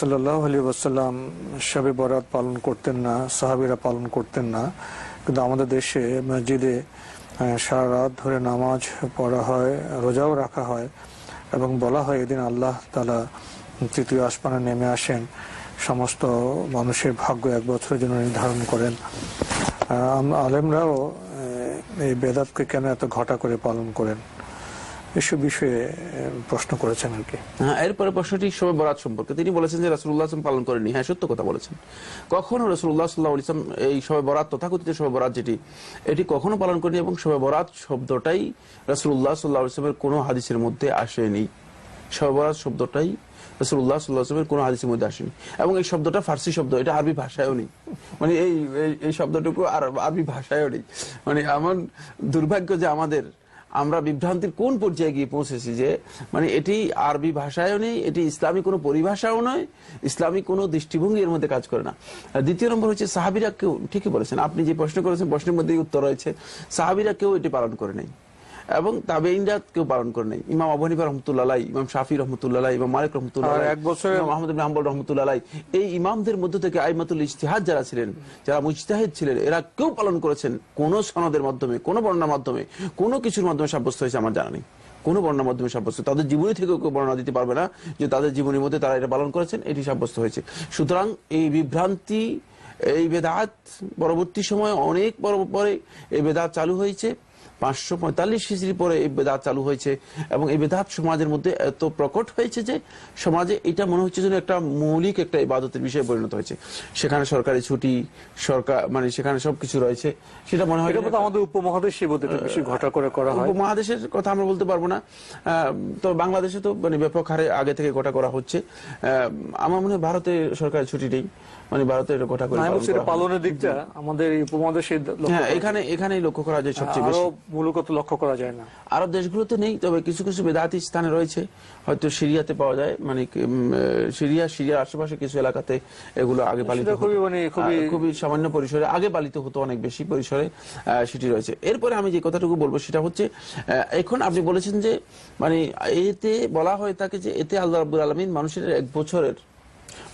সাল্লাহ আলী শবে বরাত পালন করতেন না, সাহাবিরা পালন করতেন না। কিন্তু আমাদের দেশে মসজিদে সারা রাত ধরে নামাজ পড়া হয়, রোজাও রাখা হয় এবং বলা হয় এদিন আল্লাহ তালা তৃতীয় আসমানে নেমে আসেন। সমস্ত মানুষের ভাগ্য এক বছরের জন্য নির্ধারণ করেন। আলেমরাও এই বেদাতকে কেন এত ঘটা করে পালন করেন? এসব বিষয়ে প্রশ্ন করেছেন আর কি। হ্যাঁ এরপরে প্রশ্নটি শবে বরাত সম্পর্কে। তিনি বলেছেন যে রাসুল্লাহ আসলাম পালন করেনি হ্যাঁ সত্য কথা বলেছেন। কখনো রসুল্লাহ সাল্লাহ ইসলাম এই শবে বরাত, তথাকথিত শবে বরাত যেটি, এটি কখনো পালন করেনি এবং শবে বরাত শব্দটাই রাসুল্লাহ সাল্লাহ ইসলামের কোনো হাদিসের মধ্যে আসেনি। শবে বরাত শব্দটাই রসুল্লাহ সাল্লাহ আসলামের কোনো হাদিসের মধ্যে আসেনি। এবং এই শব্দটা ফার্সি শব্দ, এটা আরবি ভাষায়ও নেই। মানে এই, এই- শব্দটুকু আর, আরবি ভাষায়ও নেই। মানে এমন দুর্ভাগ্য যে আমাদের আমরা বিভ্রান্তির কোন পর্যায়ে গিয়ে পৌঁছেছি যে মানে এটি আরবি ভাষায়ও নেই, এটি ইসলামী কোনো পরিভাষাও নয়, ইসলামী কোনো দৃষ্টিভঙ্গি এর মধ্যে কাজ করে না। দ্বিতীয় নম্বর হচ্ছে, সাহাবিরা কেউ, ঠিকই বলেছেন, আপনি যে প্রশ্ন করেছেন, প্রশ্নের মধ্যেই উত্তর রয়েছে, সাহাবিরা কেউ এটি পালন করে নাই। এবং তাবেইনরা কেউ পালন করে নাই। ইমাম আবু হানিফা রহমতুল্লাহ ইমাম শাফি রহমতুল্লাহ ইমাম মালিক রহমতুল্লাহ এক বছরে- আহমদ হাম্বল রহমতুল্লাহ এই ইমামদের মধ্য থেকে আইমাতুল ইজতিহাদ যারা ছিলেন যারা মুজতাহিদ ছিলেন এরা কেউ পালন করেছেন কোন সনদের মাধ্যমে কোন বর্ণার মাধ্যমে কোনো কিছুর মাধ্যমে সাব্যস্ত হয়েছে আমার জানা নেই। কোনো বর্ণার মাধ্যমে সাব্যস্ত তাদের জীবনী থেকে কেউ বর্ণনা দিতে পারবে না যে তাদের জীবনের মধ্যে তারা এটা পালন করেছেন এটি সাব্যস্ত হয়েছে। সুতরাং এই বিভ্রান্তি এই বেদাত পরবর্তী সময়ে অনেক বড় পরে এই বেদাত চালু হয়েছে। পাঁচশো পঁয়তাল্লিশ হিজড়ি পরে এই বেদাত চালু হয়েছে এবং এই বেদাত সমাজের মধ্যে এত প্রকট হয়েছে যে সমাজে এটা মনে হচ্ছে যেন একটা মৌলিক একটা ইবাদতের বিষয়ে পরিণত হয়েছে। সেখানে সরকারি ছুটি সরকার মানে সেখানে সবকিছু রয়েছে। সেটা মনে হয় আমাদের উপমহাদেশে বেশি ঘটা করে করা হয়। উপমহাদেশের কথা আমরা বলতে পারব না। তো বাংলাদেশে তো মানে ব্যাপক হারে আগে থেকে গোটা করা হচ্ছে। আহ, আমার মনে হয় ভারতে সরকারি ছুটি নেই। মানে ভারতে এটা গোটা করে হয়। পালনের দিকটা। আমাদের উপমহাদেশে হ্যাঁ এখানে এখানেই লক্ষ্য করা যায় সবচেয়ে আরও বেশি। মূলগত লক্ষ্য করা যায় না। আরব দেশগুলোতে নেই তবে কিছু কিছু বেদাতি স্থানে রয়েছে। হয়তো সিরিয়াতে পাওয়া যায় মানে সিরিয়া সিরিয়ার আশেপাশে কিছু এলাকাতে এগুলো আগে পালিত খুবই মানে খুবই- খুবই সামান্য পরিসরে আগে পালিত হতো অনেক বেশি পরিসরে সেটি রয়েছে। এরপরে আমি যে কথাটুকু বলব সেটা হচ্ছে এখন আপনি বলেছেন যে মানে এতে বলা হয়ে থাকে যে এতে আল্লাহ রাব্বুল আলমিন মানুষের এক বছরের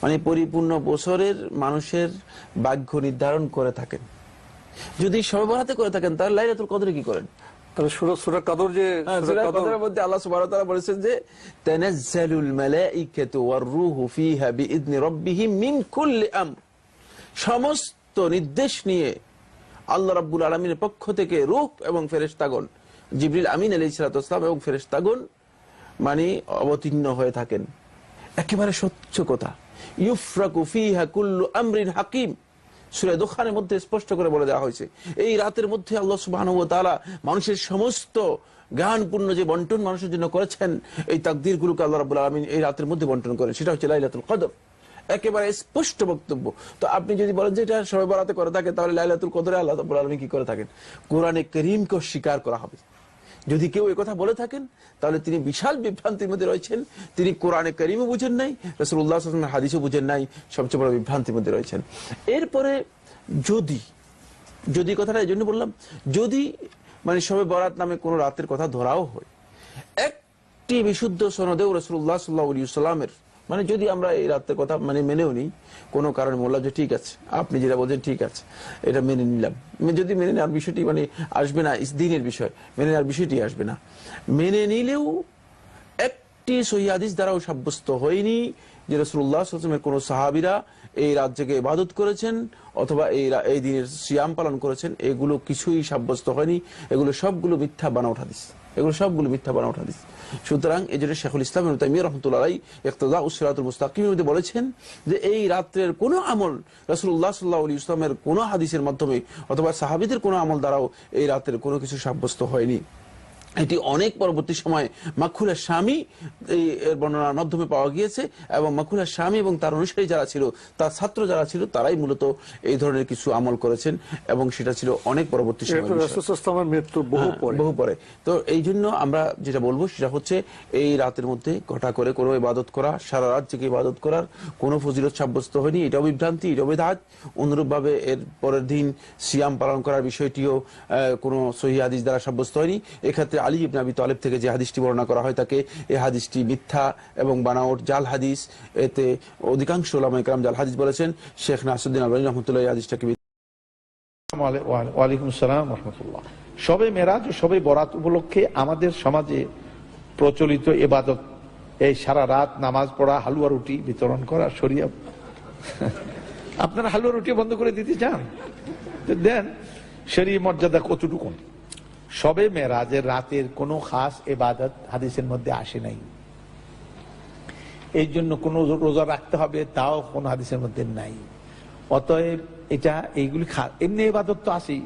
মানে পরিপূর্ণ বছরের মানুষের ভাগ্য নির্ধারণ করে থাকেন। যদি সর্বরাতে করে থাকেন তাহলে লাইলাতুল কদরে কি করেন? তবে সুরা সুরা কাদর যে হ্যাঁ, সূরা সূরা কদর- কদরের মধ্যে আল্লাহ সুবহানাহু ওয়া তাআলা বলেছেন যে তানাজ্জালুল মালাঈকাতু ওয়ার রূহু ফিহা বিইذনি রাব্বিহিম মিন কুল্লি আমর। সমস্ত নির্দেশ নিয়ে আল্লাহ রাব্বুল আলামিনের পক্ষ থেকে রূহ এবং ফেরেশতাগণ জিবরিল আমিন আলাইহিস সালাতু ওয়াসসালাম এবং ফেরেশতাগণ মানে অবতীর্ণ হয়ে থাকেন। একেবারে সত্য কথা। ইউফরাকু ফিহা কুল্লু আমরিন হাকিম। সূরা দোকানের মধ্যে স্পষ্ট করে বলে দেওয়া হয়েছে। এই রাতের মধ্যে আল্লাহ ওয়া মানুষের সমস্ত জ্ঞানপূর্ণ যে বন্টন মানুষের জন্য করেছেন, এই তাকদীরগুলোকে আল্লাহ রাব্বুল আলামিন এই রাতের মধ্যে বন্টন করেন। সেটা হচ্ছে লাইলাতুল কদর। একেবারে স্পষ্ট বক্তব্য। তো আপনি যদি বলেন যে এটা সবাই বরাতে করে থাকে, তাহলে লাইলাতুল কদরে আল্লাহ রাব্বুল আলামিন কি করে থাকেন? কোরআনে করিমকে স্বীকার করা হবে। যদি কেউ কথা বলে থাকেন, তাহলে তিনি বিশাল বিভ্রান্তির মধ্যে রয়েছেন। তিনি কোরআনে করিমও বুঝেন নাই রসুল্লাহ হাদিসও বুঝেন নাই, সবচেয়ে বড় বিভ্রান্তির মধ্যে রয়েছেন। এরপরে যদি যদি কথাটা এই জন্য বললাম, যদি মানে সবে বরাত নামে কোনো রাতের কথা ধরাও হয়, একটি বিশুদ্ধ সনদেও রসুল্লাহ সাল্লাহ সাল্লামের মানে যদি আমরা এই রাতের কথা মানে মেনেও নিই, কোনো কারণে বললাম যে ঠিক আছে, আপনি যেটা বলছেন ঠিক আছে, এটা মেনে নিলাম। যদি মেনে নেওয়ার বিষয়টি মানে আসবে না দিনের বিষয়, মেনে নেওয়ার বিষয়টি আসবে না। মেনে নিলেও একটি সহিদিস দ্বারাও সাব্যস্ত হয়নি যে রসুল্লাহ আসলামের কোন সাহাবিরা এই রাজ্যকে ইবাদত করেছেন অথবা এই এই দিনের সিয়াম পালন করেছেন, এগুলো কিছুই সাব্যস্ত হয়নি। এগুলো সবগুলো মিথ্যা বানাউট হাদিস। এগুলো সবগুলো মিথ্যা বানাউট হাদিস। সুতরাং এই জন্য শেখুল ইসলাম তাইমিয়া রহমতুল্লাহ ইকতদা উসরাতুল মুস্তাকিমের মধ্যে বলেছেন যে এই রাত্রের কোনো আমল রাসূলুল্লাহ সাল্লাল্লাহু আলাইহি ইসলামের কোনো হাদিসের মাধ্যমে অথবা সাহাবিদের কোনো আমল দ্বারাও এই রাতের কোনো কিছু সাব্যস্ত হয়নি। এটি অনেক পরবর্তী সময়ে মাখুলের স্বামী এর বর্ণনার মাধ্যমে পাওয়া গিয়েছে এবং মাখুলের স্বামী এবং তার অনুসারী যারা ছিল তার ছাত্র যারা ছিল তারাই মূলত এই ধরনের কিছু আমল করেছেন এবং সেটা ছিল অনেক পরবর্তী সময় মৃত্যু বহু হ্যাঁ, পরে। বহু পরে। তো এই জন্য আমরা যেটা বলব সেটা হচ্ছে এই রাতের মধ্যে ঘটা করে কোনো ইবাদত করা সারা রাত জেগে ইবাদত করার কোনো ফজিলত সাব্যস্ত হয়নি এটাও বিভ্রান্তি এটাও বেদাত। অনুরূপভাবে এর পরের দিন সিয়াম পালন করার বিষয়টিও আহ, কোনো সহি দ্বারা সাব্যস্ত হয়নি। এক্ষেত্রে আলী ইবনে আবি তালেব থেকে যে হাদিসটি বর্ণনা করা হয় তাকে এই হাদিসটি মিথ্যা এবং বানাওট জাল হাদিস। এতে অধিকাংশ ওলামা জাল হাদিস বলেছেন। শেখ নাসুদ্দিন আলবানী রহমতুল্লাহ হাদিসটাকে ওয়ালে- ওয়ালে- ওয়ালাইকুম সবে মেরাজ সবে বরাত উপলক্ষে আমাদের সমাজে প্রচলিত এবাদত, এই সারা রাত নামাজ পড়া, হালুয়া রুটি বিতরণ করা সরিয়া আপনারা হালুয়া রুটি বন্ধ করে দিতে চান? দেন, শরীর মর্যাদা কতটুকু? সবে মেরাজের রাতের কোনো খাস এবাদত হাদিসের মধ্যে আসে নাই। এই জন্য কোনো রোজা রাখতে হবে তাও কোন হাদিসের মধ্যে নাই। অতএব এটা এইগুলি এমনি এবাদত তো আসেই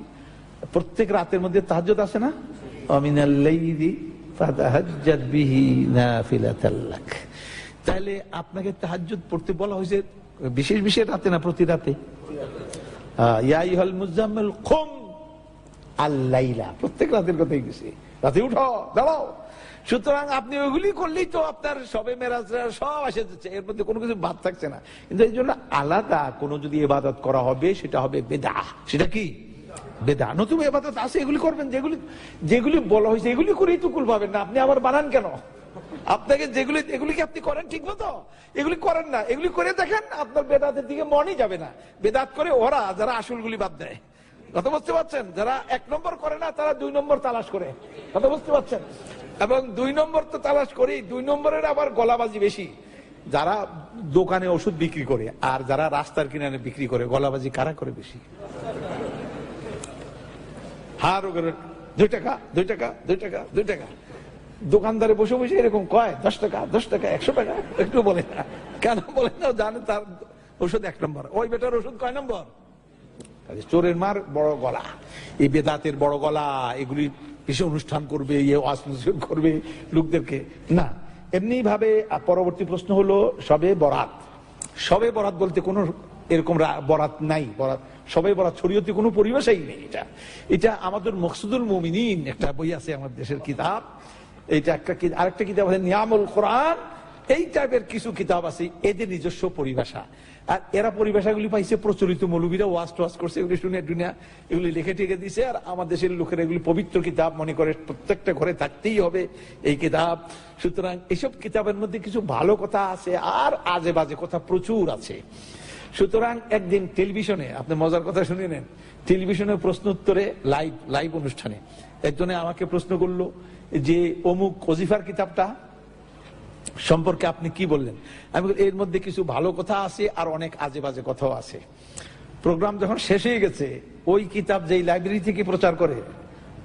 প্রত্যেক রাতের মধ্যে তাহাজ্জুদ আসে না? তাহলে আপনাকে তাহাজ্জুদ পড়তে বলা হয়েছে বিশেষ বিশেষ রাতে না প্রতি রাতে? আহ, ইয়া আইয়ুহাল মুজাম্মিল কুম আল্লাইলা প্রত্যেক রাতের কথাই গেছে। রাতে উঠো, দাঁড়াও। সুতরাং আপনি ওইগুলি করলেই তো আপনার সবে মেরাজরা সব আসে যাচ্ছে। এর মধ্যে কোনো কিছু বাদ থাকছে না। কিন্তু এই জন্য আলাদা কোনো যদি এবাদত করা হবে, সেটা হবে বেদা। সেটা কি? বেদা। নতুন এবাদত আছে, এগুলি করবেন। যেগুলি যেগুলি বলা হয়েছে, এগুলি করেই তো কুল পাবেন না। আপনি আবার বানান কেন? আপনাকে যেগুলি এগুলি কি আপনি করেন ঠিক মতো? এগুলি করেন না। এগুলি করে দেখেন, আপনার বেদাতের দিকে মনই যাবে না। বেদাত করে ওরা যারা আসলগুলি বাদ দেয়। কথা বুঝতে পারছেন, যারা এক নম্বর করে না, তারা দুই নম্বর তালাশ করে। কথা বুঝতে পারছেন? এবং দুই নম্বর তো তালাশ করেই দুই নম্বরের আবার গলাবাজি বেশি। যারা দোকানে ওষুধ বিক্রি করে, আর যারা রাস্তার কিনারে বিক্রি করে, গলাবাজি কারা করে বেশি? হার ওগুলো দুই টাকা দুই টাকা দুই টাকা দুই টাকা। দোকানদারে বসে বসে এরকম কয়, দশ টাকা দশ টাকা, একশো টাকা? একটু বলে না। কেন বলে না? জানে তার ওষুধ এক নম্বর। ওই বেটার ওষুধ কয় নম্বর? চোরের মার বড় গলা। এই বেদাতের বড় গলা, এগুলি বেশি অনুষ্ঠান করবে ইয়ে করবে লোকদেরকে? না। এমনি ভাবে পরবর্তী প্রশ্ন হলো, সবে বরাত। সবে বরাত বলতে কোনো এরকম বরাত নাই। বরাত, সবে বরাত শরীয়তে কোনো পরিবেশই নেই এটা। এটা আমাদের মকসুদুল মুমিনিন একটা বই আছে আমাদের দেশের কিতাব। এটা একটা আরেকটা কিতাব আছে নিয়ামুল কোরআন। এই টাইপের কিছু কিতাব আছে, এদের নিজস্ব পরিভাষা। আর এরা পরিভাষাগুলি পাইছে প্রচলিত মৌলবীরা, ওয়াজ টোয়াজ করছে, এগুলি শুনে দুনিয়া এগুলি লিখে টেকে দিছে, আর আমার দেশের লোকেরা এগুলি পবিত্র কিতাব মনে করে প্রত্যেকটা ঘরে থাকতেই হবে এই কিতাব। সুতরাং এইসব কিতাবের মধ্যে কিছু ভালো কথা আছে, আর আজে বাজে কথা প্রচুর আছে। সুতরাং একদিন টেলিভিশনে, আপনি মজার কথা শুনে নেন টেলিভিশনের প্রশ্ন উত্তরে লাইভ লাইভ অনুষ্ঠানে। একজনে আমাকে প্রশ্ন করল যে, অমুক অজিফার কিতাবটা সম্পর্কে আপনি কি বললেন? আমি এর মধ্যে কিছু ভালো কথা আছে আর অনেক আজে বাজে কথাও আছে। প্রোগ্রাম যখন শেষ হয়ে গেছে, ওই কিতাব যেই লাইব্রেরি থেকে প্রচার করে,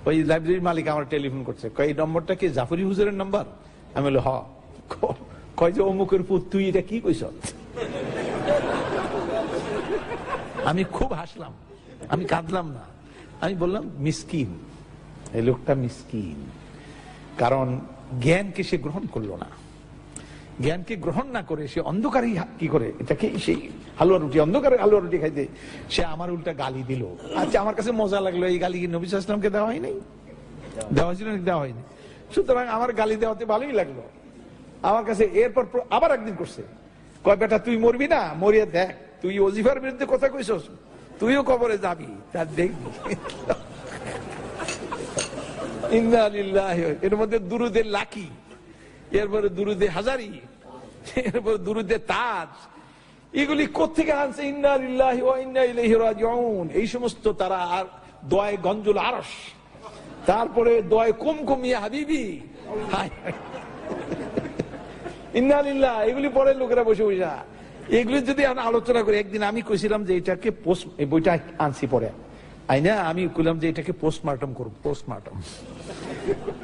ওই লাইব্রেরির মালিক আমার টেলিফোন করছে এই নম্বরটা কি জাফরি হুজুরের নম্বর? আমি বলি, হ। কয় যে, অমুকের পুত, তুই এটা কি কইস আমি খুব হাসলাম, আমি কাঁদলাম না। আমি বললাম, মিসকিন, এই লোকটা মিসকিন। কারণ জ্ঞানকে সে গ্রহণ করল না। জ্ঞানকে গ্রহণ না করে সে অন্ধকারই কি করে? এটাকে সেই হালুয়া রুটি? অন্ধকারে হালুয়া রুটি খাইতে। সে আমার উল্টা গালি দিল। আচ্ছা আমার কাছে মজা লাগল। এই গালি কি নবী সাল্লাল্লাহু দেওয়া হয়নি দেওয়া হয়েছিল দেওয়া হয়নি। সুতরাং আমার গালি দেওয়াতে ভালোই লাগল। আমার কাছে এরপর আবার একদিন করছে। কয়, বেটা, তুই মরবি না? মরিয়ে দেখ, তুই অজিফার বিরুদ্ধে কথা কইছস। তুইও কবরে যাবি। তার দেখবি। ইন্না লিল্লাহি ওয়া- এর মধ্যে দুরুদের লাকি এরপরে দুরুদে হাজারি, এরপরে দুরুদে তাজ। এগুলি কোথেকে আনছে? এই সমস্ত তারা আর দয় গঞ্জুল আরস তারপরে দয় কুমকুমিয়া হাবিবি। হায় হায়। ইন্না লিল্লাহ, এগুলি পরে লোকেরা বসে বসে। এগুলি যদি আলোচনা করি, একদিন আমি কইছিলাম যে এটাকে বইটা আনছি পরে। আইনা আমি কইলাম যে এটাকে পোস্টমার্টম করব পোস্টমার্টম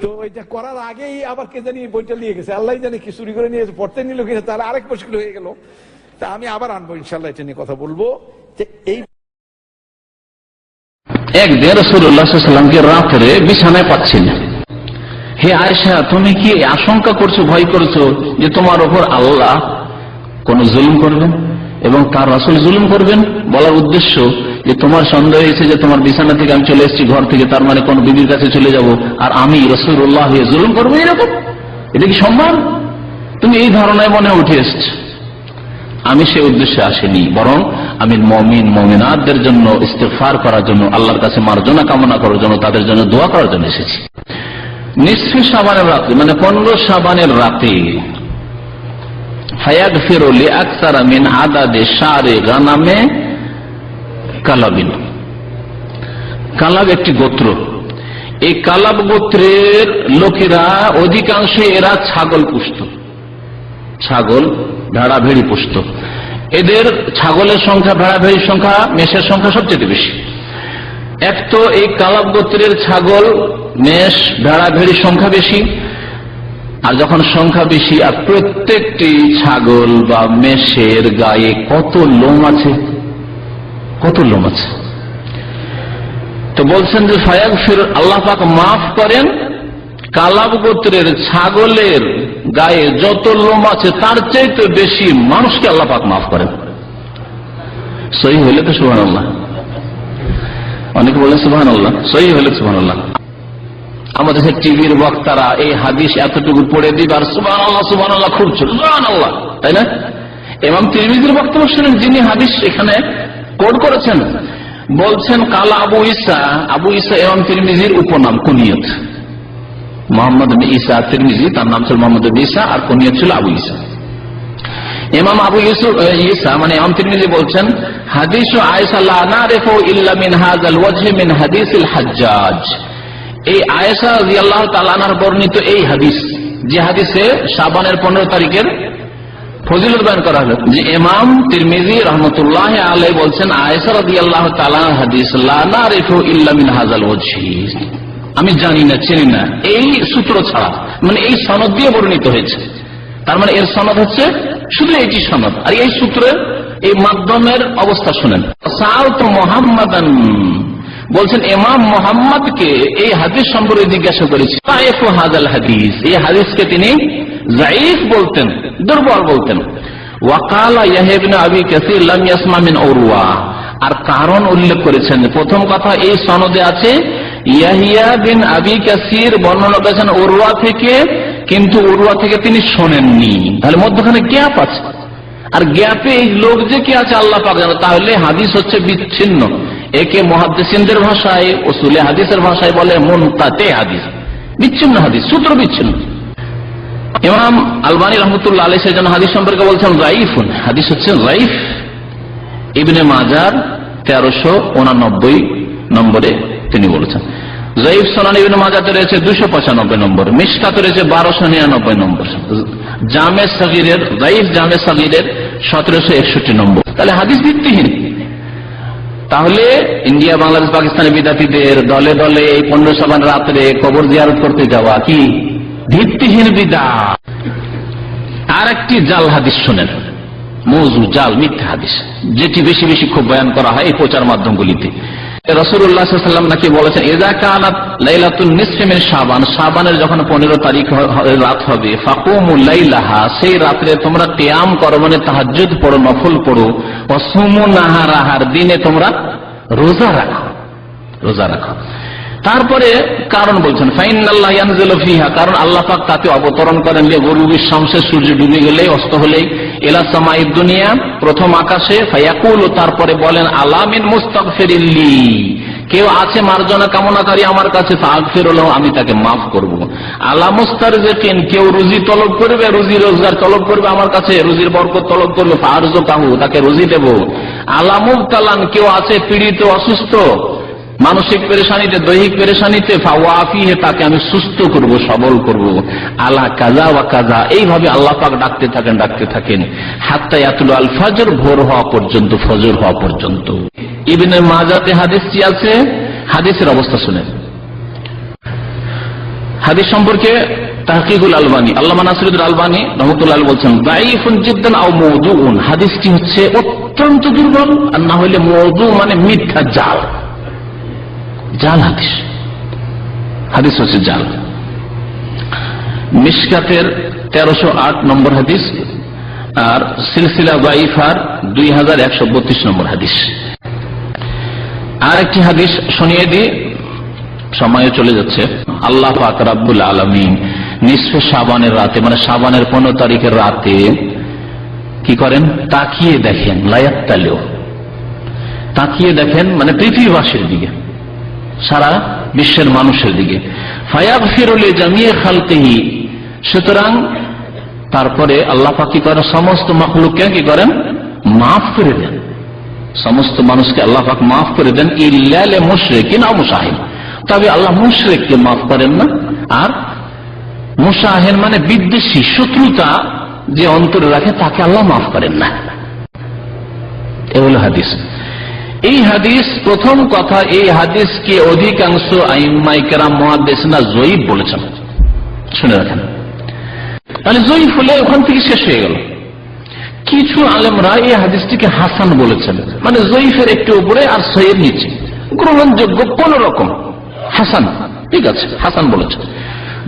তো এটা করার আগেই আবার কে জানি বইটা নিয়ে গেছে। আল্লাহ জানি কি চুরি করে নিয়ে পড়তে নিল কিনা, তাহলে আরেক মুশকিল হয়ে গেল। তা আমি আবার আনব ইনশাল্লাহ এটা নিয়ে কথা বলব যে এই একদিন রসুল্লাহামকে রাত্রে বিছানায় পাচ্ছি না। হে আয়সা তুমি কি আশঙ্কা করছ, ভয় করছ যে তোমার ওপর আল্লাহ কোন জুলুম করবেন এবং তার রাসুল জুলুম করবেন? বলার উদ্দেশ্য যে তোমার সন্দেহ হয়েছে যে তোমার বিছানা থেকে আমি চলে এসেছি, ঘর থেকে, তার মানে কোন বিবির কাছে চলে যাব, আর আমি রসুল্লাহ হয়ে জুলুম করব এরকম? এটা কি সম্ভব তুমি এই ধারণায় মনে উঠে এসছো। আমি সে উদ্দেশ্যে আসিনি, বরং আমি মমিন মমিনাদের জন্য ইস্তেফার করার জন্য, আল্লাহর কাছে মার্জনা কামনা করার জন্য, তাদের জন্য দোয়া করার জন্য এসেছি। নিশ্চয় সাবানের রাতে মানে পনেরো সাবানের রাতে ফায়াক ফেরোলি আকসারা মিন আদাদে সারে গানামে কালাবিন। কালাব একটি গোত্র। এই কালাব গোত্রের লোকেরা অধিকাংশে এরা ছাগল পুষত। ছাগল ভেড়া ভেড়ি পুষত। এদের ছাগলের সংখ্যা ভেড়া ভেড়ির সংখ্যা, মেষের সংখ্যা সবচেয়ে বেশি। এক তো এই কালাব গোত্রের ছাগল, মেষ ভেড়া ভেড়ির সংখ্যা বেশি। আর যখন সংখ্যা বেশি, আর প্রত্যেকটি ছাগল বা মেষের গায়ে কত লোম আছে? কত লোম আছে? তো বলছেন যে ফায়াক ফির আল্লাহ পাক মাফ করেন, কালাব গোত্রের ছাগলের গায়ে যত লোম আছে, তার চাইতে বেশি মানুষকে আল্লাহ পাক মাফ করেন। সহি হইলে তো সুহান আল্লাহ অনেকে বলে সুহান আল্লাহ সহি হইলে সুহান আল্লাহ আমাদের টিভির বক্তারা এই হাদিস এতটুকু পড়ে দিবে, আর সুবান আল্লাহ সুবান আল্লাহ খুব সুবান আল্লাহ তাই না? এবং তিরমিজির বক্তব্য শুনেন, যিনি হাদিস এখানে কোড করেছেন? বলছেন, কালা আবু ইসা আবু ইসা এবং তিরমিজির উপনাম, কুনিয়ত। মোহাম্মদ ইসা তিরমিজি, তার নাম ছিল মোহাম্মদ ইসা আর কুনিয়ত ছিল আবু ইসা ইমাম আবু ইউসুফ ইসা মানে ইমাম তিরমিজি বলছেন, হাদিস আয়েশা লা ইল্লা মিন হাযাল ওয়াজহি মিন হাদিসিল হাজ্জাজ। এই আয়েশা রাদিয়াল্লাহু বর্ণিত এই হাদিস, যে হাদিসে শাবানের 15 তারিখের ফজিলত বয়ান করা হলো। যে ইমাম তিরমিজি রহমতুল্লাহ আলাই বলছেন, আয়েশা রাদিয়াল্লাহু তাআলা হাদিস, লা নারিফু ইল্লা মিন হাযাল ওয়াজহি আমি জানি না, চিনি না। এই সূত্র ছাড়া মানে এই সনদ দিয়ে বর্ণিত হয়েছে। তার মানে এর সনদ হচ্ছে শুধু এটি সনদ। আর এই সূত্রের এই মাধ্যমের অবস্থা শুনেন। সাউত মোহাম্মদান। বলছেন, ইমাম মোহাম্মদকে এই হাদিস সম্পর্কে জিজ্ঞাসা করেছি। হাজাল হাদিস। এই হাদিসকে তিনি জাইফ বলতেন। দুর্বল বলতেন। আর কারণ উল্লেখ করেছেন, প্রথম কথা এই সনদে আছে, ইয়াহিয়া বিন আবি কাসির বর্ণনা করেছেন উরওয়া থেকে, কিন্তু উরওয়া থেকে তিনি শোনেননি। তাহলে মধ্যখানে গ্যাপ আছে। আর গ্যাপে এই লোক যে কি আছে আল্লাহ পাক জানে। তাহলে হাদিস হচ্ছে বিচ্ছিন্ন। একে মহাদ্দেসিনদের ভাষায় ওসুলে হাদিসের ভাষায় বলে মুনতাতে হাদিস। বিচ্ছিন্ন হাদিস, সূত্র বিচ্ছিন্ন। ইমাম আলবানী রহমতুল্লাহ আলী সেজন হাদিস সম্পর্কে বলছেন, রাইফুন। হাদিস হচ্ছে রাইফ। ইবনে মাজার তেরোশো উনানব্বই নম্বরে তিনি বলেছেন জয়ীফ সোনান ইবিন মাজাতে রয়েছে দুশো পঁচানব্বই নম্বর, মিসকাতে রয়েছে বারোশো নিরানব্বই নম্বর। জামে সাগিরের জয়ীফ জামে সাগিরের সতেরোশো একষট্টি নম্বর। তাহলে হাদিস ভিত্তিহীন। তাহলে ইন্ডিয়া, বাংলাদেশ, পাকিস্তানের বিদ্যার্থীদের দলে দলে এই পনেরো সভার রাত্রে কবর জিয়ারত করতে যাওয়া কি ভিত্তিহীন বিদা। আর একটি জাল হাদিস শোনেন। মৌজু জাল, মিথ্যা হাদিস। যেটি বেশি বেশি খুব বয়ান করা হয় এই প্রচার মাধ্যমগুলিতে। রসুল্লাহাম বলেছেন সাবান সাবানের যখন পনেরো তারিখ রাত হবে সেই রাত্রে তোমরা করো মানে দিনে তোমরা রোজা রাখো। রোজা রাখো। তারপরে কারণ বলছেন ফাইনাল্লাহিহা কারণ আল্লাহ পাক তাকে অবতরণ করেন। গরুবির শামসে সূর্য ডুবে গেলে অস্ত হলেই। এলা সামাই দুনিয়া, প্রথম আকাশে, ফায়াকুল, তারপরে বলেন আলামিন মুস্তাক ফেরিল্লি কেউ আছে মার্জনা কামনাকারী আমার কাছে আমি তাকে মাফ করব। আলা মুস্তার কেউ রুজি তলব করবে, রুজি রোজগার তলব করবে আমার কাছে, রুজির বরকত তলব করবে ফারজ কাহু তাকে রুজি দেব। আলামুক তালান কেউ আছে পীড়িত, অসুস্থ মানসিক পেরেশানিতে, দৈহিক পেরেশানিতে ফাওয়াফিহে তাকে আমি সুস্থ করব, সবল করব। আলা কাজা ওয়া কাজা, এইভাবে আল্লাহ পাক ডাকতে থাকেন ডাকতে থাকেন। হাত্তা ইয়াতুল আল ফজর, ভোর হওয়া পর্যন্ত, ফজর হওয়া পর্যন্ত। ইবনে মাজাতে হাদিসটি আছে? হাদিসের অবস্থা শুনেন। হাদিস সম্পর্কে তাহকিকুল আলবানী আল্লাহ নাসিরুদ্দুল আলবানী রহমতুল্লাহ বলছেন, দাইফুন জিদ্দান আও মৌদুউন হাদিসটি হচ্ছে অত্যন্ত দুর্বল, আর না হলে মৌদু মানে মিথ্যা জাল। জাল হাদিস। হাদিস হচ্ছে জাল। মিসকাতের তেরোশো আট নম্বর হাদিস আর সিলসিলা বাইফার দুই হাজার একশো বত্রিশ নম্বর হাদিস। আর একটি হাদিস শুনিয়ে দিই। সময়ে চলে যাচ্ছে। আল্লাহ পাক রাব্বুল আলমিন নিঃস্ব সাবানের রাতে মানে সাবানের পনেরো তারিখের রাতে কি করেন? তাকিয়ে দেখেন লায়াত্তালেও তাকিয়ে দেখেন মানে পৃথিবীবাসীর দিকে। সারা বিশ্বের মানুষের দিকে। ফায়াব ফিরুলে জামিয়ে খালতেহি সুতরাং তারপরে আল্লাহ পাক করেন? সমস্ত মখলুককে কি করেন? মাফ করে দেন। সমস্ত মানুষকে আল্লাহ পাক মাফ করে দেন। ইল্লালে মুশরিক না মুসাহিন তবে আল্লাহ মুশরিককে মাফ করেন না। আর মুসাহেন মানে বিদ্বেষী, শত্রুতা যে অন্তরে রাখে, তাকে আল্লাহ মাফ করেন না। এ হলো হাদিস। এই হাদিস, প্রথম কথা, এই হাদিসকে অধিকাংশ আইমাইকেরাম মহাদেশনা জয়ীব বলেছেন? শুনে রাখেন। তাহলে জয়ীফ হলে ওখান থেকে শেষ হয়ে গেল। কিছু আলেমরা এই হাদিসটিকে হাসান বলেছেন। মানে জয়ীফের একটু উপরে আর সইয়ের নিচে। গ্রহণযোগ্য কোন রকম। হাসান, ঠিক আছে, হাসান বলেছেন।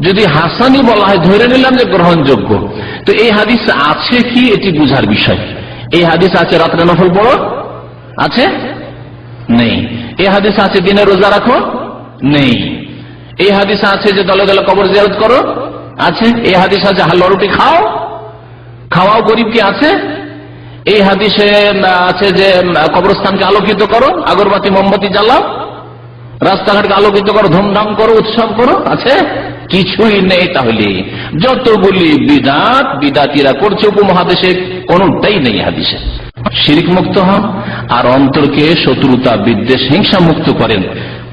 যদি হাসানই বলা হয়, ধরে নিলাম যে গ্রহণযোগ্য। তো এই হাদিস আছে কি, এটি বুঝার বিষয়। এই হাদিস আছে রাত্রে নফল পড়ো? আছে? নেই। এই হাদিস আছে দিনে রোজা রাখো? নেই। এই হাদিস আছে যে দলে দলে কবর জিয়ারত করো? আছে। এই হাদিস আছে হাল্লা রুটি খাও? খাওয়াও গরিবকে আছে। এই হাদিসে আছে যে কবরস্থানকে আলোকিত করো, আগরবাতি, মোমবাতি জ্বালাও, রাস্তাঘাটকে আলোকিত করো, ধুমধাম করো, উৎসব করো, আছে? কিছুই নেই তাহলে। যতগুলি বিদাত, বিদাতিরা করছে উপমহাদেশে, কোনটাই নেই হাদিসে। শিরিক মুক্ত হন আর অন্তরকে শত্রুতা, বিদ্বেষ হিংসা মুক্ত করেন।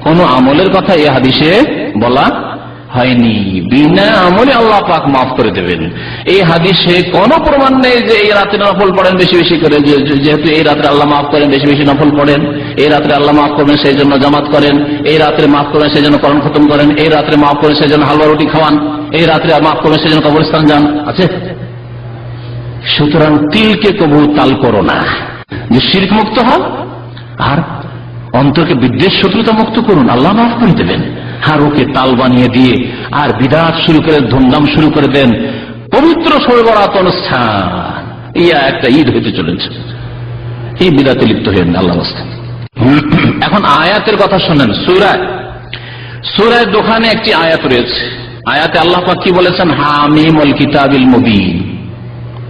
কোন আমলের কথা এ হাদিসে বলা হয়নি। বিনা আমলে আল্লাহ পাক মাফ করে দেবেন। এই হাদিসে কোন প্রমাণ নেই যে এই রাতে নফল পড়েন, বেশি বেশি করে। যেহেতু এই রাত্রে আল্লাহ মাফ করেন, বেশি বেশি নফল পড়েন। এই রাত্রে আল্লাহ মাফ করবেন সেই জন্য জামাত করেন। এই রাত্রে মাফ করবেন সেই জন্য করণ খতম করেন। এই রাত্রে মাফ করেন সেই জন্য হালুয়া রুটি খাওয়ান। এই রাত্রে মাফ করবেন সেই জন্য কবরস্থান যান। আছে? সুতরাং তিলকে কবু তাল করো না। যে শির্ক মুক্ত হন আর অন্তরকে বিদ্বেষ শত্রুতা মুক্ত করুন, আল্লাহ মাফ করে দেবেন। আর ওকে তাল বানিয়ে দিয়ে, আর বিরাট শুরু করে, ধুমধাম শুরু করে দেন, পবিত্র সরবরাত অনুষ্ঠান। ইয়া, একটা ঈদ হইতে চলেছে। এই বিদাতে লিপ্ত হয়ে আল্লাহ এখন আয়াতের কথা শোনেন, সুরায়। সুরায় দোকানে একটি আয়াত রয়েছে। আয়াতে আল্লাহ পাক কি বলেছেন? হামিম অল কিতাবিল মুবিন।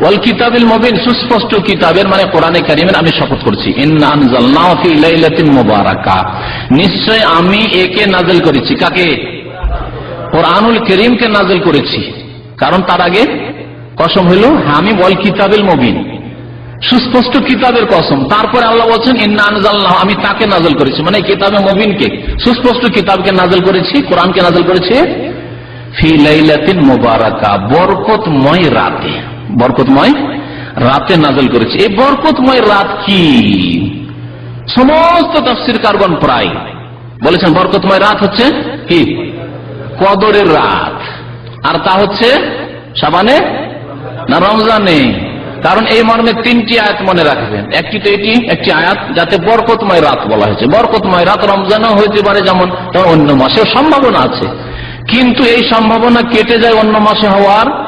ওয়াল কিতাবিল মবিন, সুস্পষ্ট কিতাবের মানে কোরআনে কারিমের আমি শপথ করছি। মুবারাকা। নিশ্চয় আমি একে নাযিল করেছি। কাকে? কোরআনুল করিমকে নাযিল করেছি। কারণ তার আগে কসম হইল আমি বল কিতাবিল মবিন। সুস্পষ্ট কিতাবের কসম। তারপরে আল্লাহ বলছেন, ইন্না আনজালনাহু আমি তাকে নাজল করেছি। মানে কিতাবে মবিনকে। সুস্পষ্ট কিতাবকে নাযিল করেছি, কোরআনকে নাযিল করেছি ফি লাইলাতিন মুবারাকা, বরকতময় রাতে। বরকতময় রাতে নাজল করেছে। এই বরকতময় রাত কি? সমস্ত তফসির কার্বন প্রায়। বলেছেন বরকতময় রাত হচ্ছে কি? কদরের রাত। আর তা হচ্ছে সাবানে না রমজানে? কারণ এই মর্মে তিনটি আয়াত মনে রাখবেন। একটি তো এটি, একটি আয়াত যাতে বরকতময় রাত বলা হয়েছে। বরকতময় রাত রমজানও হইতে পারে যেমন অন্য মাসেও সম্ভাবনা আছে। কিন্তু এই সম্ভাবনা কেটে যায় অন্য মাসে হওয়ার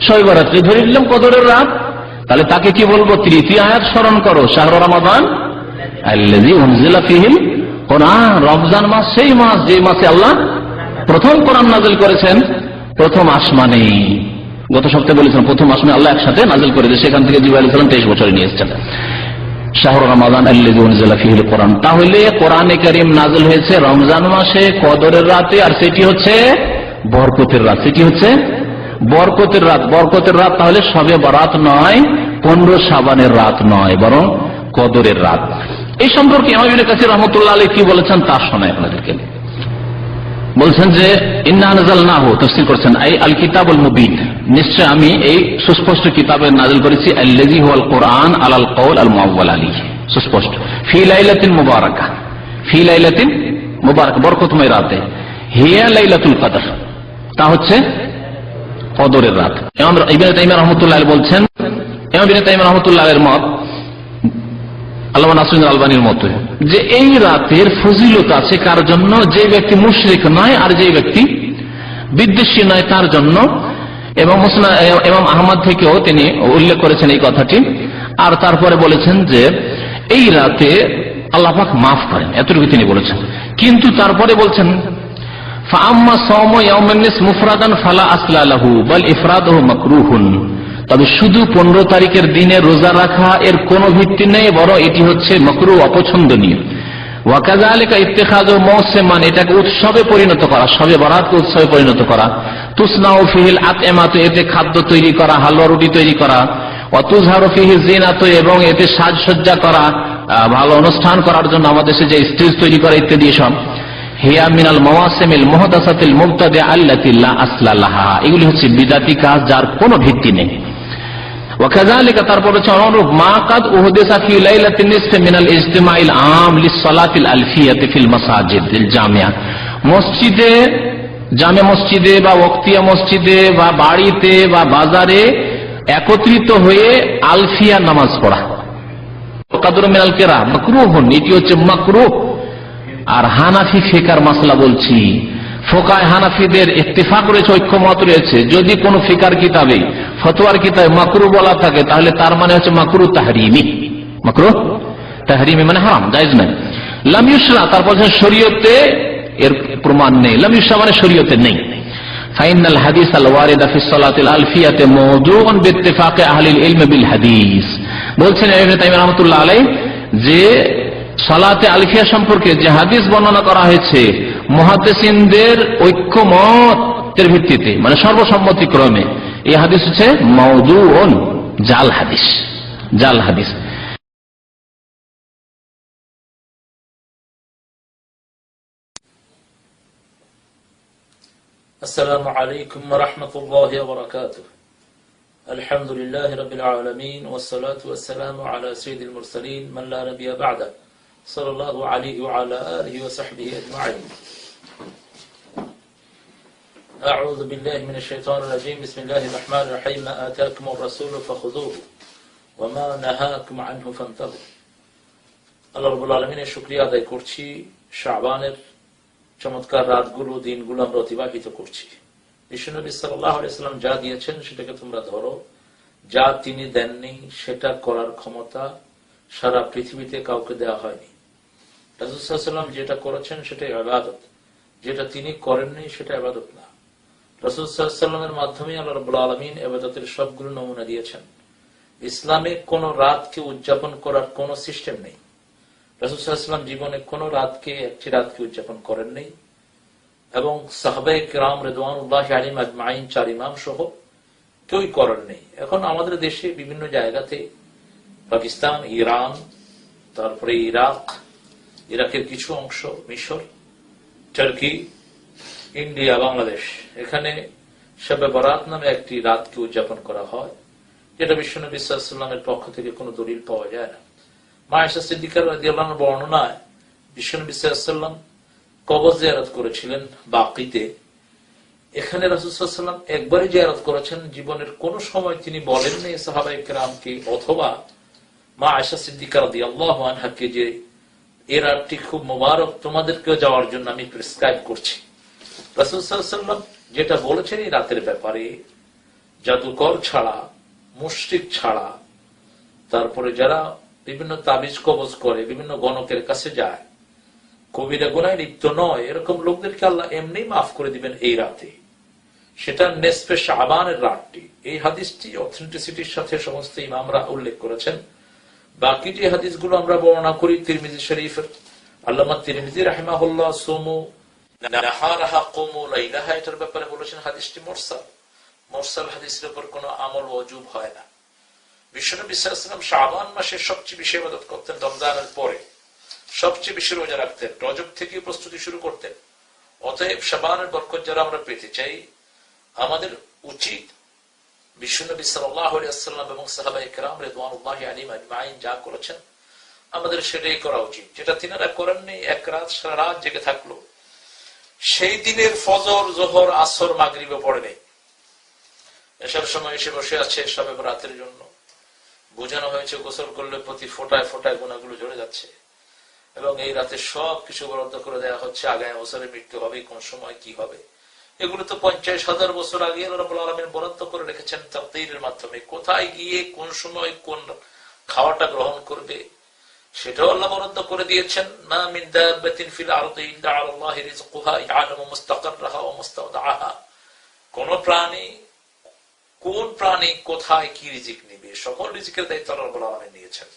শৈবরাত্রি ধরে নিলাম কদরের রাত। তাহলে তাকে কি বলব? তৃতীয় আয়াত স্মরণ করো, শাহর রমাদান। রমজান মাস, সেই মাস যে মাসে আল্লাহ প্রথম কোরআন নাজিল করেছেন, প্রথম আসমানে। গত সপ্তাহে বলেছেন প্রথম আসমানে আল্লাহ একসাথে নাজিল করে দিয়ে সেখান থেকে জিবা আলী তেইশ বছরে নিয়ে এসেছেন। কোরআন। তাহলে কোরআনে করিম নাজল হয়েছে রমজান মাসে, কদরের রাতে, আর সেটি হচ্ছে বরকতের রাত। সেটি হচ্ছে বরকতের রাত। বরকতের রাত তাহলে সবে বরাত নয়, পনেরো সাবানের রাত নয়, বরং কদরের রাত। এই সম্পর্কে আমাদের কাছে রহমতুল্লাহ আলী কি বলেছেন তা শোনায় আপনাদেরকে। বলছেন যে, ইন্না নাজাল না হো তফসিল করছেন এই আল কিতাবুল মুবিন নিশ্চয় আমি এই সুস্পষ্ট কিতাবের নাজিল করেছি আল্লাজি হুয়াল কোরআন আলাল কওল আল মুআওয়াল আলী সুস্পষ্ট। ফি লাইলাতিন মুবারাকা, ফি লাইলাতিন মুবারাকা, বরকতময় রাতে। হিয়া লাইলাতুল তা হচ্ছে কদরের রাত। ইবনে বলছেন রাহমাতুল্লাহ মতো যে এই রাতের কার জন্য? যে ব্যক্তি মুশরিক নয় আর ব্যক্তি বিদ্বেষী নয় তার জন্য। এবং এবং আহমদ থেকেও তিনি উল্লেখ করেছেন এই কথাটি। আর তারপরে বলেছেন যে, এই রাতে আল্লাহাক মাফ করেন, এতটুকু তিনি বলেছেন। কিন্তু তারপরে বলছেন ফাম্মা মুফরাদান তবে শুধু পনেরো তারিখের দিনে রোজা রাখা এর কোনো ভিত্তি নেই বড় এটি হচ্ছে মকরু, অপছন্দনীয়। ওয়াকাজা মৌসেমান, এটাকে উৎসবে পরিণত করা, সবে উৎসবে পরিণত করা। ফিহিল আত এমাত এতে খাদ্য তৈরি করা, হালুয়া রুটি তৈরি করা। এবং এতে সাজসজ্জা করা ভালো অনুষ্ঠান করার জন্য আমাদের যে স্টেজ তৈরি করা ইত্যাদি সব মিনাল আল্লাতিল্লা এগুলি হচ্ছে বিদাতি কাজ যার কোন ভিত্তি নেই। তারপর হচ্ছে আম ফিল জামিয়া। মসজিদে, জামে মসজিদে বা মসজিদে বা বাড়িতে বা বাজারে একত্রিত হয়ে আলফিয়া নামাজ পড়া। কাদুর মিনাল কেরা মাকরুহুন, এটি হচ্ছে মাকরুহ। আর হানাফি ফিকার মাসলা বলছি। ফোকায় হানাফিদের ইত্তেফাক রয়েছে, ঐক্যমত রয়েছে। যদি কোন ফিকার কিতাবে, ফতোয়ার কিতাবে মাকরু বলা থাকে, তাহলে তার মানে হচ্ছে মাকরু তাহরিমি। মাকরু তাহরিমি মানে হারাম, জায়জ নাই লামিউসরা তারপর শরীয়তে এর প্রমাণ নেই। লামিউসরা মানে শরীয়তে নেই। ফাইনাল হাদিস আলফিয়াতে বিল বলছেন যে সালাতে আলফিয়া সম্পর্কে যে হাদিস বর্ণনা করা হয়েছে মহাদেসিনদের ঐক্যমতের ভিত্তিতে মানে সর্বসম্মতিক্রমে এই হাদিস হচ্ছে মৌদুন জাল হাদিস জাল হাদিস السلام عليكم ورحمة الله وبركاته الحمد لله رب العالمين والصلاة والسلام على سيد المرسلين من لا نبي بعده صلى الله عليه وعلى آله وصحبه أجمعين أعوذ بالله من الشيطان الرجيم بسم الله الرحمن الرحيم ما آتاكم الرسول فخذوه وما نهاكم عنه فانتهوا আল্লাহ রবুল আলমিনের শুক্রিয়া আদায় করছি শাহবানের চমৎকার রাতগুলো দিনগুলো আমরা অতিবাহিত করছি বিশ্বনবী সাল্লাম যা দিয়েছেন সেটাকে তোমরা ধরো যা তিনি দেননি সেটা করার ক্ষমতা সারা পৃথিবীতে কাউকে দেওয়া হয়নি রাজুসাল্লাম যেটা করেছেন সেটাই আবাদত যেটা তিনি করেননি সেটা আবাদত না। রসুলসাল্লামের মাধ্যমে আল্লাহ রবুল্লা আলমিন আবাদতের সবগুলো নমুনা দিয়েছেন। ইসলামে কোন রাতকে উদযাপন করার কোন সিস্টেম নেই। রসুলাম জীবনে কোন রাতকে একটি রাতকে উদযাপন করেন নাই। এবং সাহবাই রাম রেদওয়ানুল্লাহ আলিম আজমাইন, চার ইমাম সহ কেউই করেন নেই। এখন আমাদের দেশে বিভিন্ন জায়গাতে পাকিস্তান, ইরান, তারপরে ইরাক ইরাকের কিছু অংশ, মিশর, টার্কি, ইন্ডিয়া, বাংলাদেশ। এখানে শবে বরাত নামে একটি রাতকে উদযাপন করা হয়, যেটা বিশ্বনবী সাল্লামের পক্ষ থেকে কোনো দলিল পাওয়া যায় না। মায়েশা সিদ্দিকার বর্ণনায় বিশ্বনবী সাল্লাম কবর জিয়ারত করেছিলেন বাকিতে। এখানে রাসুসাল্লাম একবারই জিয়ারত করেছেন, জীবনের কোন সময় তিনি বলেননি সাহাবাই কেরামকে, অথবা মা আয়সা সিদ্দিকার রাদিয়াল্লাহু আনহাকে যে এ রাতটি খুব মোবারক তোমাদেরকেও যাওয়ার জন্য আমি প্রেসক্রাইব করছি। রাসুসাল্লাম যেটা বলেছেন এই রাতের ব্যাপারে, জাদুকর ছাড়া, মুশরিক ছাড়া, তারপরে যারা বিভিন্ন তাবিজ কবজ করে, বিভিন্ন গণকের কাছে যায়, কবিরা গোনায় লিপ্ত নয়, এরকম লোকদেরকে আল্লাহ এমনি মাফ করে দিবেন এই রাতে। সেটা নেসপে শাহবানের রাতটি। এই হাদিসটি অথেন্টিসিটির সাথে সমস্ত ইমামরা উল্লেখ করেছেন। বাকি যে হাদিসগুলো আমরা বর্ণনা করি, তিরমিজি শরীফের, আল্লামা তিরমিজি রাহিমাহুল্লাহ সোমু সবচেয়ে বেশি রোজা রাখতেন থেকে প্রস্তুতি শুরু করতেন। অতএব আমরা পেতে চাই, আমাদের উচিত বিশ্বনবী সাল্লাম এবং সাহাবা ইকরাম রেদওয়ানুল্লাহ আলিম আজমাইন করেছেন, আমাদের সেটাই করা উচিত। যেটা তিনারা করেননি এক রাত সারা রাত জেগে থাকল। সেই দিনের ফজর, জোহর, আসর মাগরিবে পড়ে নেই। এসব সময় এসে বসে আছে সবে রাতের জন্য। বোঝানো হয়েছে, গোসল করলে প্রতি ফোটায় ফোটায় গুণাগুলো ঝরে যাচ্ছে। এবং এই রাতে সব কিছু বরাদ্দ করে দেওয়া হচ্ছে, আগামী বছরে মৃত্যু হবে, কোন সময় কি হবে। এগুলো তো পঞ্চাশ হাজার বছর আগে রব্বুল আলমিন বরাদ্দ করে রেখেছেন তাকদীরের মাধ্যমে। কোথায় গিয়ে কোন সময় কোন খাওয়াটা গ্রহণ করবে, সেটাও আল্লাহ বরাদ্দ করে দিয়েছেন। না কোন প্রাণী কোন প্রাণী কোথায় কি রিজিক নিবে, সকল রিজিকের দায়িত্ব আল্লাহ রাব্বুল আলামিন নিয়েছেন।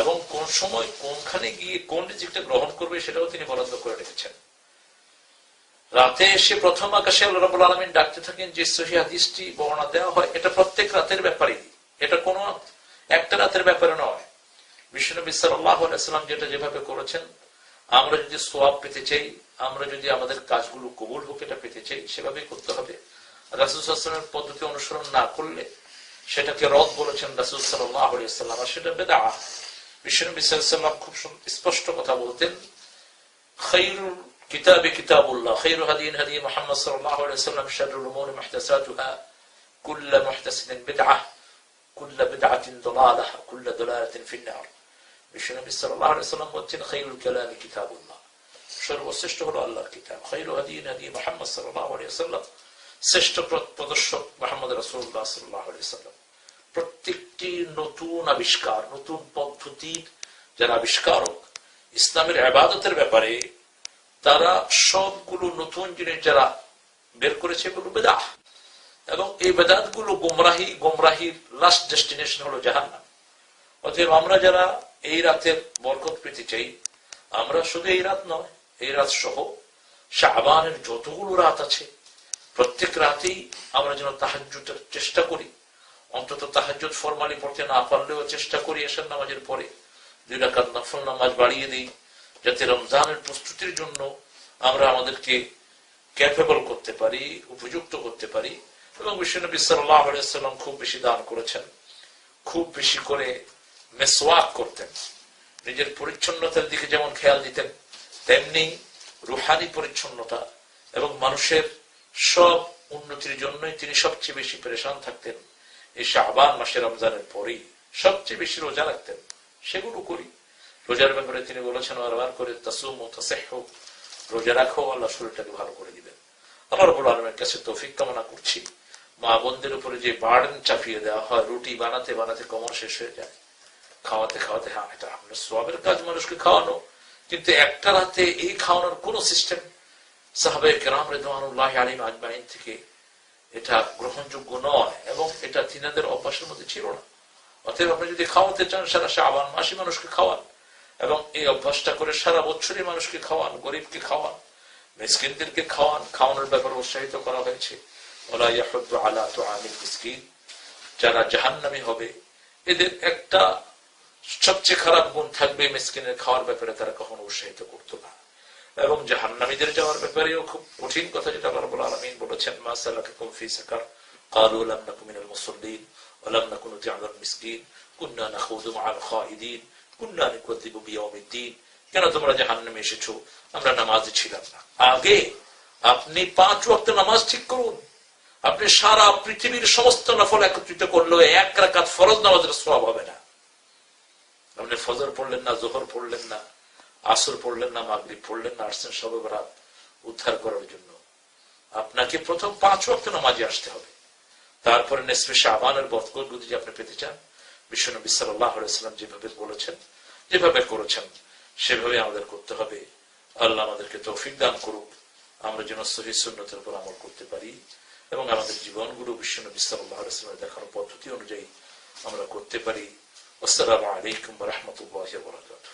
এবং কোন সময় কোনখানে গিয়ে কোন রিজিকটা গ্রহণ করবে, সেটাও তিনি বরাদ্দ করে রেখেছেন। রাতে এসে প্রথম আকাশে আল্লাহ রাব্বুল আলামিন ডাকতে থাকেন যে সহি হাদিসটি বর্ণনা দেওয়া হয়, এটা প্রত্যেক রাতের ব্যাপারই এটা কোনো একটা রাতের ব্যাপারে নয়। বিশ্বনবী সাল্লাম যেটা যেভাবে করেছেন, আমরা যদি সোয়াব পেতে চাই, আমরা যদি আমাদের কাজগুলো কবুল হোক, এটা পেতে চাই, সেভাবেই করতে হবে। রাসুল সাল্লামের পদ্ধতি অনুসরণ না করলে সেটাকে রদ বলেছেন রাসুল সাল্লাম আর সেটা বেদা বিশ্বনবী সাল্লাম খুব স্পষ্ট কথা বলতেন খৈরুল কিতাবে কিতাবুল্লাহ খৈরু হাদিন হাদি মোহাম্মদ সাল্লাহ সাল্লাম শারুল উমুর মুহতাসাতুহা কুল্লা মুহতাসিদিন বিদআহ কুল্লা বিদআতিন দালালাহ কুল্লা দালালাতিন ফিন্নার বিশ্বনবী সাল্লাল্লাহু আলাইহি সাল্লাম বলছেন খৈরুল কালামি কিতাবুল্লাহ সর্বশ্রেষ্ঠ হলো আল্লাহর কিতাব খৈরু হাদিন হাদি মোহাম্মদ সাল্লাল্লাহু আলাইহি সাল্লাম শ্রেষ্ঠ প্র- প্রদর্শক মোহাম্মদ রাসূলুল্লাহ সাল্লাল্লাহু আলাইহি সাল্লাম প্রত্যেকটি নতুন আবিষ্কার, নতুন পদ্ধতির যারা আবিষ্কারক, ইসলামের আবাদতের ব্যাপারে তারা সবগুলো নতুন জিনিস যারা বের করেছে এগুলো বেদাহ এবং এই বেদাতগুলো গোমরাহি, গোমরাহির লাস্ট ডেস্টিনেশন হলো জাহান্নাম। অতএব আমরা যারা এই রাতের বরকত পেতে চাই, আমরা শুধু এই রাত নয়, এই রাত সহ শাহবানের যতগুলো রাত আছে, প্রত্যেক রাতেই আমরা যেন তাহাজ্জুদের চেষ্টা করি। অন্তত তাহাজ্জুদ ফরমালি পড়তে না পারলেও চেষ্টা করি এসার নামাজের পরে। দুই রাকাত নফল নামাজ বাড়িয়ে দিই। যাতে রমজানের প্রস্তুতির জন্য আমরা আমাদেরকে ক্যাপেবল করতে পারি, উপযুক্ত করতে পারি। এবং বিশ্বনবী আলাইসাল্লাম খুব বেশি দান করেছেন। খুব বেশি করে মেসওয়াক করতেন। নিজের পরিচ্ছন্নতার দিকে যেমন খেয়াল দিতেন, তেমনি রুহানি পরিচ্ছন্নতা এবং মানুষের সব উন্নতির জন্যই তিনি সবচেয়ে বেশি পরেশান থাকতেন। এই শাহবান মাসে রমজানের পরেই সবচেয়ে বেশি রোজা রাখতেন। সেগুলো করি। রোজার ব্যাপারে তিনি বলেছেন বারবার করে তাসুম ও তাসেহ, রোজা রাখো, আল্লাহ শরীরটাকে ভালো করে দিবেন। আমার রবুল আলমের কাছে তৌফিক কামনা করছি। মা বোনদের উপরে যে বার্ডেন চাপিয়ে দেওয়া হয়, রুটি বানাতে বানাতে কমর শেষ হয়ে যায়। খাওয়াতে খাওয়াতে হ্যাঁ এটা আপনার সবের কাজ, মানুষকে খাওয়ানো। কিন্তু একটা রাতে এই খাওয়ানোর কোন সিস্টেম সাহাবের কেরাম রেদওয়ানুল্লাহ আলিম আজমাইন থেকে এটা গ্রহণযোগ্য নয় এবং এটা তিনাদের অভ্যাসের মধ্যে ছিল না। অতএব আপনি যদি খাওয়াতে চান, সারা শাবান মাসি মানুষকে খাওয়ান। এবং এই অভ্যাসটা করে সারা বছরই মানুষকে খাওয়ান, গরিবকে খাওয়ান, মিসকিনদেরকে খাওয়ান, খাওয়ানোর ব্যাপারে উৎসাহিত করা হয়েছে। আলা তো যারা জাহান্নামি হবে, এদের একটা সবচেয়ে খারাপ গুণ থাকবে মিসকিনের খাওয়ার ব্যাপারে তারা কখনো উৎসাহিত করতো না। এবং জাহান্নামীদের যাওয়ার ব্যাপারেও খুব কঠিন কথা যেটা রব্বুল আলামিন বলেছেন, মা সালাকাকুম ফি সাকার, ক্বালু লাম নাকুম মিনাল মুসাল্লিন, ওয়া লাম নাকুনু মিসকিন, কুননা নাখুযু মা'আল খায়িদিন কুন্নানি কদ্রিবু বিয়মিদ্দিন কেন তোমরা জাহান এসেছ? আমরা নামাজে ছিলাম না। আগে আপনি পাঁচ ওয়াক্ত নামাজ ঠিক করুন। আপনি সারা পৃথিবীর সমস্ত নফল একত্রিত এক রাকাত ফরজ নামাজের হবে না। আপনি ফজর পড়লেন না, জোহর পড়লেন না, আসর পড়লেন না মাগরি পড়লেন না, আসছেন রাত উদ্ধার করার জন্য। আপনাকে প্রথম পাঁচ ওয়াক্ত নামাজে আসতে হবে। তারপরে নেসপে শাহবানের বতকর যদি আপনি পেতে চান। বিশ্বনবী সাল্লাম যেভাবে বলেছেন, যেভাবে করেছেন, সেভাবে আমাদের করতে হবে। আল্লাহ আমাদেরকে তৌফিক দান করুক। আমরা যেন সহি সুন্নতের উপর আমল করতে পারি এবং আমাদের জীবনগুলো বিশ্বনবী সাল্লাহ আলাইসাল্লামের দেখানো পদ্ধতি অনুযায়ী আমরা করতে পারি। আসসালামু আলাইকুম রহমতুল্লাহ বরাকাত